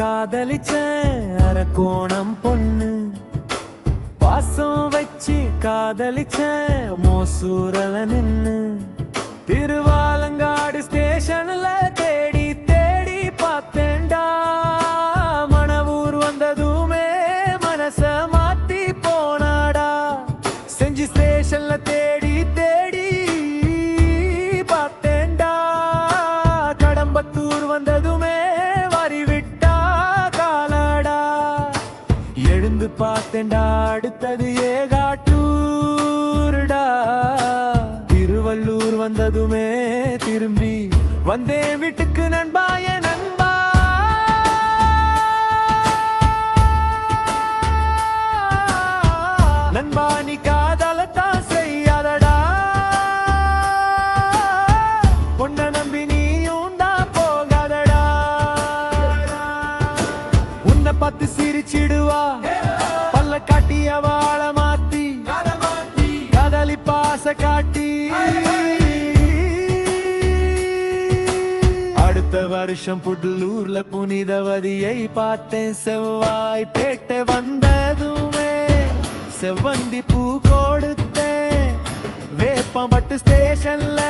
காதலிச்ச அரக்கோணம் பொண்ணு. பாசம் வச்சு காதலிச்ச மோசூரல நின்னு. திருவாலங்காடு ஸ்டேஷன்ல எழுந்து பார்த்தேன்டா அடுத்தது ஏகாட்டூர்டா. திருவள்ளூர் வந்ததுமே திரும்பி வந்தேன் வீட்டுக்கு நண்பா. என் நண்பா நீ காதலத்தான் செய்யாதடா. பொண்ண நம்பி நீயும் தான் போகாதடா. உன்னை பார்த்து சிரிச்சிடுவா. காட்டி அவாள மாத்தி கதலி பாச காட்டி. அடுத்த வருஷம் புடலூர்ல புனிதவதியை பார்த்தேன். செவ்வாய் பேட்டை வந்ததுமே செவ்வந்தி பூ கொடுத்தேன். வேப்பம்பட்டு ஸ்டேஷன்ல